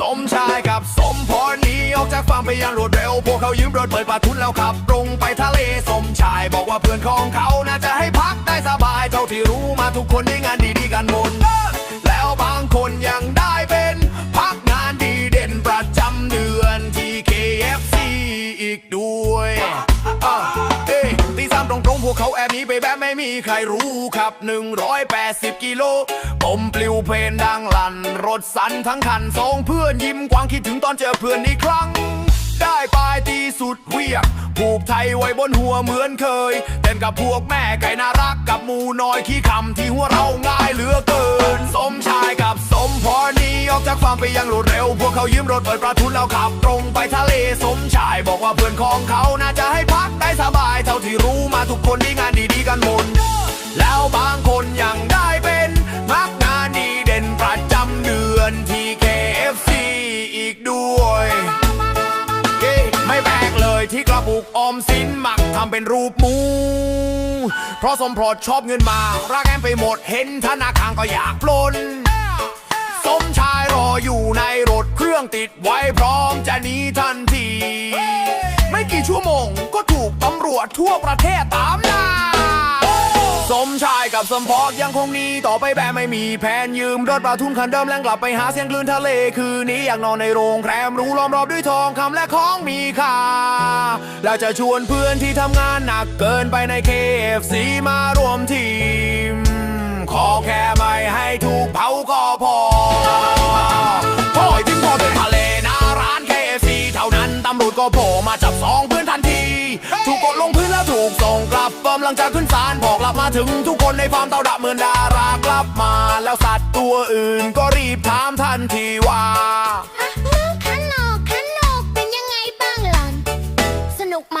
สมชายกับสมพรหนีออกจากฝั่งไปอย่างรวดเร็ว พวกเขายืมรถเปิดประทุนแล้วขับตรงไปทะเลสมชายบอกว่าเพื่อนของเขาน่าจะให้พักได้สบายเท่าที่รู้มาทุกคนได้งานดี เขาแอบหนีไปแบบไม่มีใครรู้ครับ 180 กิโลผมปลิวเพลนดังลั่น รถสันทั้งคันสองเพื่อนยิ้มกว้างคิดถึงตอนเจอเพื่อนอีกครั้ง ได้ปลายตีสุดเวียกผูกไทยไว้บนหัวเหมือนเคย เต้นกับพวกแม่ไก่น่ารักกับหมูน้อยขี้คำที่หัวเราง่ายเหลือเกิน สมชายกับสมพรนีออกจากฝั่งไปยังรวดเร็ว พวกเขายืมรถเปิดประทุนแล้วขับ ตรงไปทะเลสมชายบอกว่าเพื่อนของเขาน่าจะให้พัก กระปุกออมสินมักทำเป็นรูปมู เพราะสมพรสชอบเงินมารักแอมไปหมดเห็นธนาคารก็อยากปล้นสมชายรออยู่ในรถเครื่องติดไว้พร้อมจะหนีทันที ไม่กี่ชั่วโมงก็ถูกตำรวจทั่วประเทศตามล่า สมชายกับสมพรยังคงหนีต่อไปแบบไม่มีแผนยืมรถปลาทุนคันเดิมแล่งกลับไปหาเสียงคลื่นทะเลคืนนี้อยากนอนในโรงแรมรูล้อมรอบด้วยทองคำและของมีค่าแล้วจะชวนเพื่อนที่ทำงานหนักเกินไปใน KFC มารวมทีม ขอแค่ไม่ให้ถูกเผาก็พอพอให้ถึงพ่อเป็นทะเลหน้าร้าน KFC เท่านั้นตำรวจก็โผล่มาจับสองเพื่อนทัน กลับเฟิร์มหลังจากขึ้นศาลพอกลับมาถึงทุกคนในฟาร์มเต่าดับเหมือนดารากลับมา แล้วสัตว์ตัวอื่นก็รีบถามทันทีว่าขันหนกขันหนกเป็นยังไงบ้างหล่อน สนุกไหม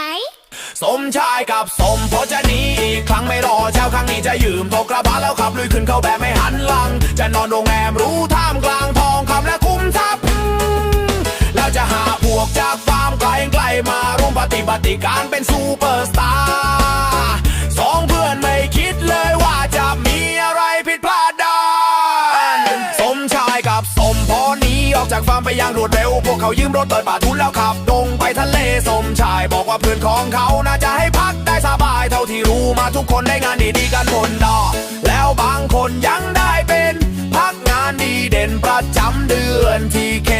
สมชายกับสมพอจะหนีอีกครั้งไม่รอเช้าครั้งนี้จะยืมโทรกระบะแล้วขับลุยขึ้นเข้าแบบไม่หันหลัง จะนอนโรงแรมรู้ท่ามกลางทองคำและคุ้มทรัพย์แล้วจะหาพวกจากฟาร์มไกลไกลๆมาร่วมปฏิบัติการเป็นซูเปอร์สตาร์ ฟาร์มไปอย่างรวดเร็ว พวกเขายืมรถเปิดป่าทุนแล้วขับตรงไปทะเลสมชาย บอกว่าเพื่อนของเขาน่าจะให้พักได้สบาย เท่าที่รู้มาทุกคนได้งานดีๆกันหมดดอแล้วบางคนยังได้เป็น พักงานดีเด่นประจำเดือนที่เค